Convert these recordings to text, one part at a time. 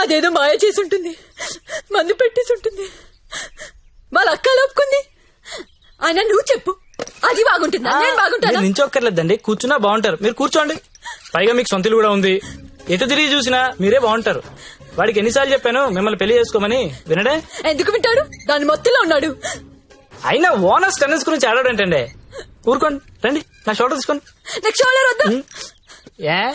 అదేదో మాయ చేసి ఉంటుంది మందు పెట్టేసి ఉంటుంది వాళ్ళ అక్క ఒప్పుకుంది. అయినా నువ్వు చెప్పు. అది బాగుంటుందా? నేను బాగుంటానా? నించొక్కర్లేదండి. కూర్చున్నా బాగుంటారు. మీరు కూర్చోండి. పైగా మీకు సొంతలు కూడా ఉంది. ఎటు తిరిగి చూసినా మీరే బాగుంటారు. వాడికి ఎన్నిసార్లు చెప్పాను మిమ్మల్ని పెళ్ళి చేసుకోమని వినడే? ఎందుకు వింటాడు? దాని మొత్తంలో ఉన్నాడు. అయినా ఓనర్స్ టెన్నిస్ గురించి ఆడాడంటండి. ఊరుకోండి. రండి. నా షోల్డర్ తీసుకోండి. నాకు షోల్డర్ వద్దా. ఏ?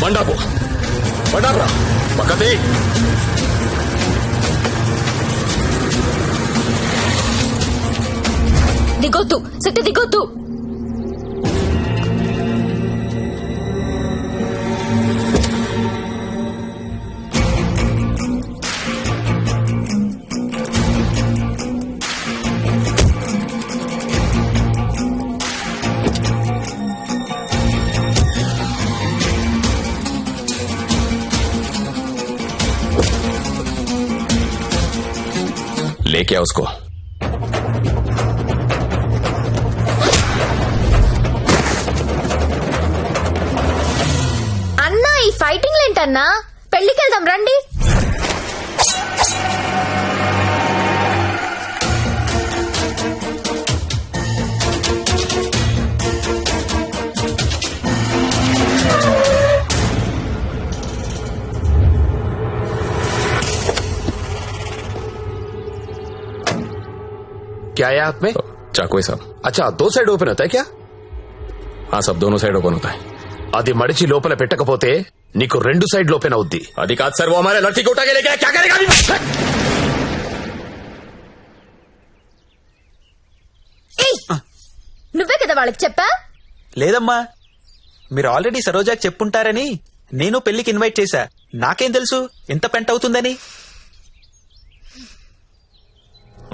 బండాపు బండాపురా పక్కతే దిగొద్దు సిట్టి దిగొద్దు. लेके आओ उसको అన్నా ఈ ఫైటింగ్ ఏంటన్నా పెళ్లికి వెళ్దాం రండి क्या है हाथ में चाकू है साहब अच्छा दो साइड ओपन होता है क्या हाँ सब दोनों साइड ओपन होता है అది మడిచి లోపల పెట్టకపోతే నీకు రెండు సైడ్ ఓపెన్ అవుద్ది అది కాదు సార్ वो हमारे लड़की को उठा के लेके आया, क्या करेगा अभी? ఏయ్, నువ్వే కదా వాళ్ళకి చెప్పా లేదమ్మా మీరు ఆల్రెడీ సరోజాకి చెప్పుంటారని నేను పెళ్లికి ఇన్వైట్ చేశా నాకేం తెలుసు ఎంత పెంట అవుతుందని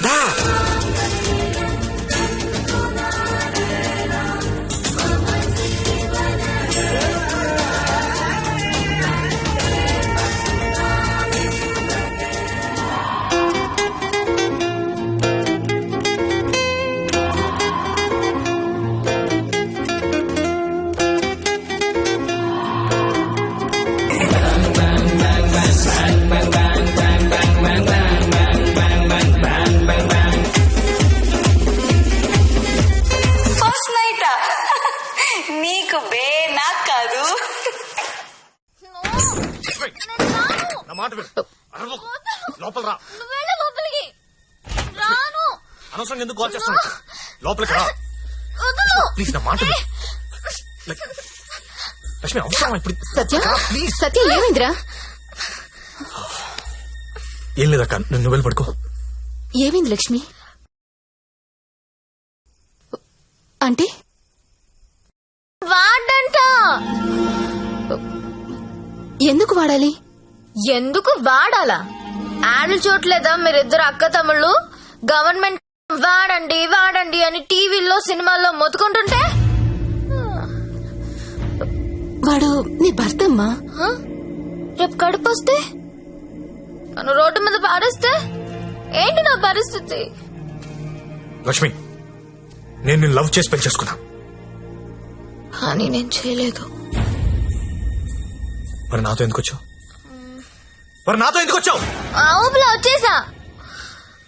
Dá! అనవసరంగా ఎందుకు కాల్ చేస్తాను లోపలికి రా. ప్లీజ్ నా మాట విను. లక్ష్మి అవసరం ఇప్పుడు? సత్య? సత్య ఏమైందిరా? ఏం లేదక్క నువ్వు వెళ్ళి పడుకో. ఏమైంది లక్ష్మి? అంటే వాడంట. ఎందుకు వాడాలి? ఎందుకు వాడాలా? యాడ్లు చూడలేదా మీరిద్దరు అక్క తమ్ముళ్ళు? గవర్నమెంట్ వాడండి వాడండి అని టీవీల్లో సినిమాల్లో మొత్తుకుంటుంటే? వాడు నీ భర్త అమ్మా హ? రేపు కడుపు వస్తే? నన్ను రోడ్డు మీద పాడేస్తే ఏంటి నా పరిస్థితి? లక్ష్మి నేను నిన్ను లవ్ చేసి పెళ్ళి చేసుకున్నా. కానీ నేను చేయలేదు. మరి నాతో ఎందుకు వచ్చావు? మరి నాతో ఎందుకు వచ్చావు? ఆ ఊపిలో వచ్చేసా.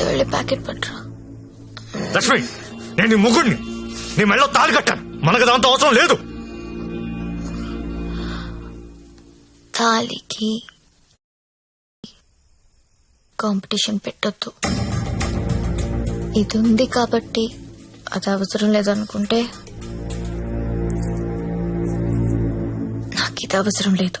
అయితే వెళ్ళి ప్యాకెట్ పట్టరా. లక్ష్మి నేను నీ ముగ్గుడిని నీ మెళ్ళో తాళి కట్టాను. మనకు దాంతో అవసరం లేదు. తాలికి కాంపిటీషన్ పెట్టొద్దు. ఇది ఉంది కాబట్టి అది అవసరం లేదనుకుంటే నాకు ఇది అవసరం లేదు.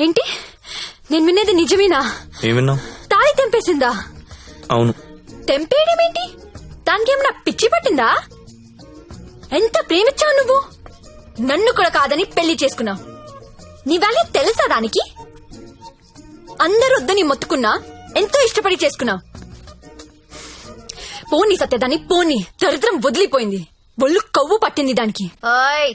ఏంటి? నేను వినేది నిజమేనా? ఏం విన్నావు? తాళి తెంపేసిందా? అవును. తెంపేయడం ఏంటి? దానికి ఏమన్నా పిచ్చి పట్టిందా? ఎంత ప్రేమించావు నువ్వు? నన్ను కూడా కాదని పెళ్ళి చేసుకున్నావు. నీ వాల్యూ తెలుసా దానికి? అందరూ వద్దని మొత్తుకున్నా ఎంతో ఇష్టపడి చేసుకున్నావు. పోనీ సత్యదాన్ని పోనీ. దరిద్రం వదిలిపోయింది. ఒళ్ళు కొవ్వు పట్టింది దానికి. ఓయ్!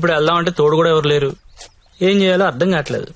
ఇప్పుడు వెళ్దామంటే తోడు కూడా ఎవరు లేరు. ఏం చేయాలో అర్థం కావట్లేదు.